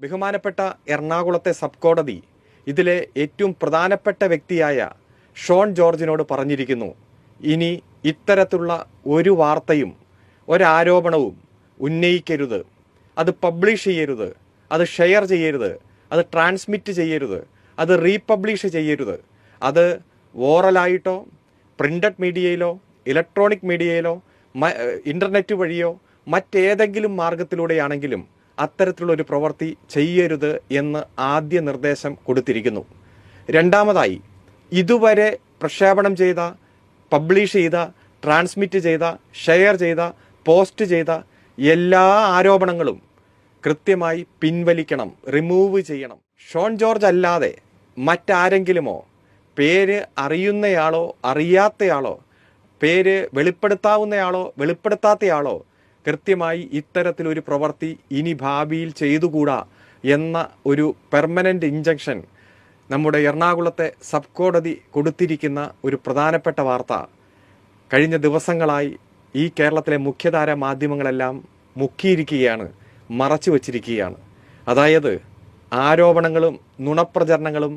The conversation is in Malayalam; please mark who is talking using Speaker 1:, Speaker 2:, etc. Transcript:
Speaker 1: ബഹുമാനപ്പെട്ട എറണാകുളത്തെ സബ് കോടതി ഇതിലെ ഏറ്റവും പ്രധാനപ്പെട്ട വ്യക്തിയായ ഷോൺ ജോർജിനോട് പറഞ്ഞിരിക്കുന്നു ഇനി ഇത്തരത്തിലുള്ള ഒരു വാർത്തയും ഒരാരോപണവും ഉന്നയിക്കരുത്. അത് പബ്ലിഷ് ചെയ്യരുത്. അത് ഷെയർ ചെയ്യരുത്. അത് ട്രാൻസ്മിറ്റ് ചെയ്യരുത്. അത് റീപബ്ലിഷ് ചെയ്യരുത്. അത് ഓറലായിട്ടോ പ്രിന്റഡ് മീഡിയയിലോ ഇലക്ട്രോണിക് മീഡിയയിലോ ഇന്റർനെറ്റ് വഴിയോ മറ്റേതെങ്കിലും മാർഗത്തിലൂടെയാണെങ്കിലും അത്തരത്തിലുള്ള ഒരു പ്രവൃത്തി ചെയ്യരുത് എന്ന് ആദ്യ നിർദ്ദേശം കൊടുത്തിരിക്കുന്നു. രണ്ടാമതായി ഇതുവരെ പ്രക്ഷേപണം ചെയ്ത പബ്ലിഷ് ചെയ്ത ട്രാൻസ്മിറ്റ് ചെയ്ത ഷെയർ ചെയ്ത പോസ്റ്റ് ചെയ്ത എല്ലാ ആരോപണങ്ങളും കൃത്യമായി പിൻവലിക്കണം റിമൂവ് ചെയ്യണം. ഷോൺ ജോർജ് അല്ലാതെ മറ്റാരെങ്കിലുമോ പേര് അറിയുന്നയാളോ അറിയാത്തയാളോ പേര് വെളിപ്പെടുത്താവുന്നയാളോ വെളിപ്പെടുത്താത്തയാളോ കൃത്യമായി ഇത്തരത്തിലൊരു പ്രവൃത്തി ഇനി ഭാവിയിൽ ചെയ്തുകൂടാ എന്ന ഒരു പെർമനന്റ് ഇഞ്ചക്ഷൻ നമ്മുടെ എറണാകുളത്തെ സബ് കോടതി കൊടുത്തിരിക്കുന്ന ഒരു പ്രധാനപ്പെട്ട വാർത്ത. കഴിഞ്ഞ ദിവസങ്ങളായി ഈ കേരളത്തിലെ മുഖ്യധാര മാധ്യമങ്ങളെല്ലാം മുക്കിയിരിക്കുകയാണ് മറച്ചു വച്ചിരിക്കുകയാണ് അതായത് ആരോപണങ്ങളും നുണപ്രചരണങ്ങളും